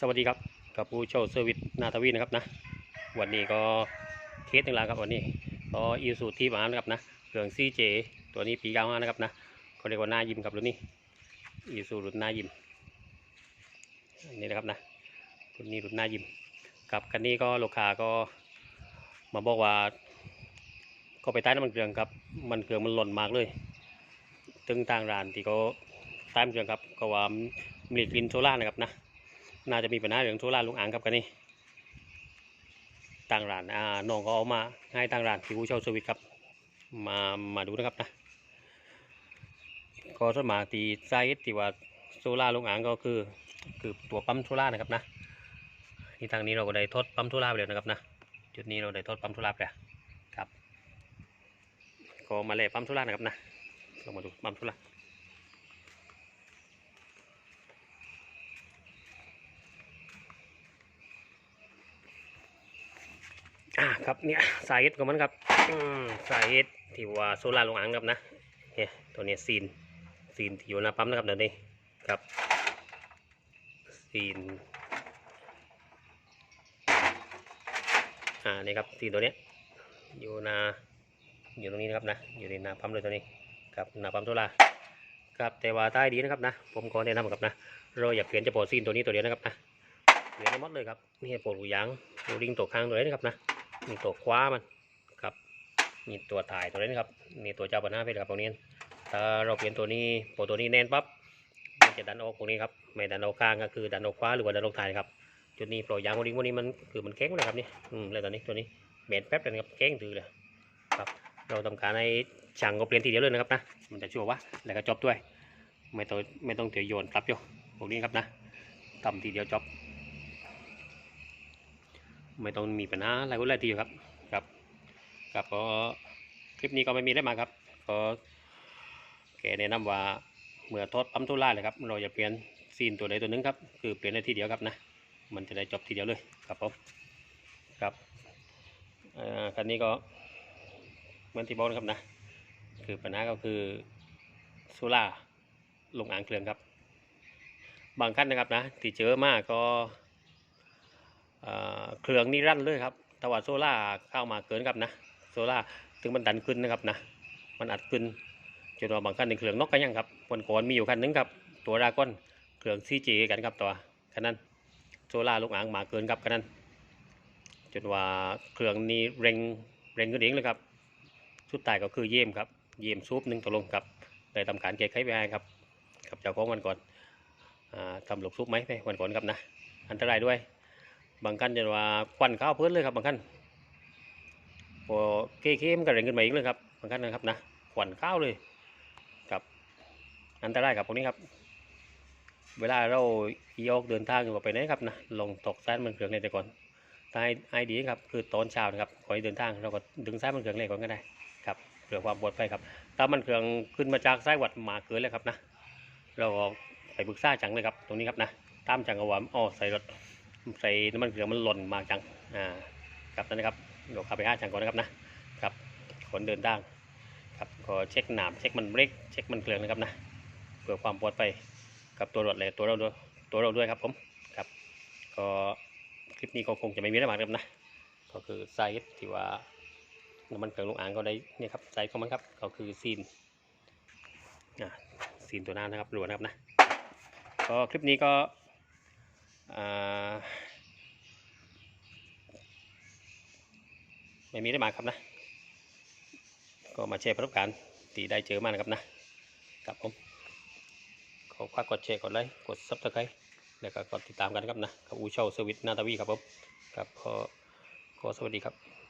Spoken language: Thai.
สวัสดีครับกับผู้เช่าเซอร์วิสนาทวีนะครับนะ วันนี้ก็เคสหนึ่งแล้วครับวันนี้ก็อีสูที่มานะครับนะเครื่องซีเจตัวนี้ปีเก้าห้านะครับนะเขาเรียกว่าหน้ายิมครับรุ่นนี้อีสูรุ่นหน้ายิมอันนี้นะครับนะรุ่นนี้รุ่นหน้ายิมกับคันนี้ก็ลูกค้าก็มาบอกว่า ก็ไปใต้น้ำมันเครื่องครับมันเครื่องมันหล่นมากเลยตึงทางร้านที่เขาใต้น้ำเครื่องครับก็ว่ามีกลิ่นโซล่านะครับนะ น่าจะมีปัญหาเรื่องโซล่าลุงอ่างครับกันนี่ต่างร้านอ่าน้องก็เอามาให้ต่างร้านที่ผู้เช่าสวิตครับ มามาดูนะครับนะก็สมาตีไซส์ที่ว่าโซล่าลุงอ่างก็คือคือตัวปั๊มโซล่านะครับนะที่ทางนี้เราก็ได้ทดปั๊มโซล่าไปแล้วนะครับนะจุดนี้เราได้ทดปั๊มโซล่าไปแล้วครับก็มาเล่ปั๊มโซล่านะครับนะเรามาดูปั๊มโซล่า ครับเนี่ยสาเหตุของมันครับสาเหตุที่ว่าโซลาร์ลงอ่างครับนะเนี่ยตัวนี้ซีนซีนที่อยู่หน้าปั๊มนะครับเดี๋ยวนี้ครับซีนอ่านี่ครับซีนตัวนี้อยู่หน้าอยู่ตรงนี้นะครับนะอยู่ในหน้าปั๊มเลยตัวนี้ครับหน้าปั๊มโซลาร์ครับแต่ว่าใต้ดีนะครับนะผมขอแนะนำครับนะเราอย่าเปลี่ยนเฉพาะซีนตัวนี้ตัวเดียวนะครับนะเปลี่ยนให้หมดเลยครับนี่โปรดหูยางดูริงตัวข้างตัวนี้นะครับนะ มีตัวคว้ามันครับมีตัวถ่ายตัวนี้นะครับมีตัวเจ้าปัญหาเพศครับตรงนี้ถ้าเราเปลี่ยนตัวนี้พอตัวนี้แน่นปั๊บมันจะดันออกตรงนี้ครับไม่ดันออกข้างก็คือดันออกคว้าหรือว่าดันออกถ่ายครับจุดนี้โปรยยางพวกนี้พวกนี้มันคือมันแข็งนะครับนี่อืมเลยตอนนี้ตัวนี้เบนแป๊บเลยนะครับแข็งถือเลยครับเราทำการให้ช่างก็เปลี่ยนทีเดียวเลยนะครับนะมันจะชัวร์ว่าแล้วก็จบด้วย ไม่ต้องไม่ต้องเถียวโยนกลับโยพวกนี้ครับนะทำทีเดียวจบ ไม่ต้องมีปัญหาอะไรก็เลยทีครับครับครับก็คลิปนี้ก็ไม่มีได้มาครับก็แกแนะนำว่าเมื่อทดปั๊มทุล่าเลยครับเราจะเปลี่ยนซีนตัวใดตัวหนึ่งครับคือเปลี่ยนได้ทีเดียวครับนะมันจะได้จบทีเดียวเลยครับผมครับคันนี้ก็เหมือนที่บอกนะครับนะคือปัญหาก็คือโซล่าลงอ่างเครื่องครับ บางขั้นนะครับนะที่เจอมากก็ เครื่องนี่รั่นเลยครับแต่ว่าโซล่าเข้ามาเกินครับนะโซล่าถึงมันดันขึ้นนะครับนะมันอัดขึ้นจนว่าบางคันในเครื่องนกกันยังครับวันก่อนมีอยู่คันหนึงครับตัวราก้อนเครื่องซีจีกันครับตัวคันนั้นโซล่าลูกอ่างมาเกินครับคันนั้นจนว่าเครื่องนี้เร่งเร่งขึ้นเองเลยครับสุดท้ายก็คือเยี่ยมครับ เยี่ยมซูปหนึ่งตกลงครับเลยทำการแก้ไขไปให้ครับกับเจ้าของวันก่อนอทำหลบซุปไหมไปวันก่อนครับนะอันตรายด้วย บางคันจะว่าควันข้าวเพื่อนเลยครับบางคันพอเค้มๆก็เร่งขึ้นมาอีกเลยครับบางคันนะครับนะควันข้าวเลยครับอันตรายครับพวกนี้ครับ เวลาเรายกเดินทางอยู่ไปไหนครับนะลงตกซ้ายมันเครื่องเลยแต่ก่อนถ้าให้ไอดีครับคือตอนเช้านะครับก่อนเดินทางเราก็ดึงซ้ายมันเครื่องเลยก่อนก็ได้ครับเพื่อความปลอดภัยครับถ้ามันเครื่องขึ้นมาจากซ้ายวัดมาเกินแล้วครับนะ เราก็ไปปรึกษาจังเลยครับ ตรงนี้ครับนะ ตามจังกว่าอ๋อใส่รถ ใส่น้ำมันเครื่องมันหล่นมากจังอ่าครับนั่นนะครับเดี๋ยวขับไปห้าจังก่อนนะครับนะครับคนเดินทางครับก็เช็คหนามเช็คมันเบรกเช็คมันเครื่องนะครับนะเพื่อความปลอดภัยกับตัวรถเลยตัวเราด้วยตัวเราด้วยครับผมครับก็คลิปนี้ก็คงจะไม่มีอะไรมากครับนะก็คือไซส์ที่ว่าน้ำมันเครื่องลงอ่างก็ได้เนี่ยครับไซส์ของมันครับก็คือซีนอ่าซีนตัวหน้านะครับรัวนะครับนะก็คลิปนี้ก็ ไม่มีได้มาครับนะ ก็มาแชร์ประสบการณ์ที่ได้เจอมานะครับนะครับผมขอฝากกดแชร์กดไลค์กดซับสไครต์แล้วก็กดติดตามกันนะครับนะกับอูเช่าสวิตนาตาวีครับผมครับขอขอสวัสดีครับ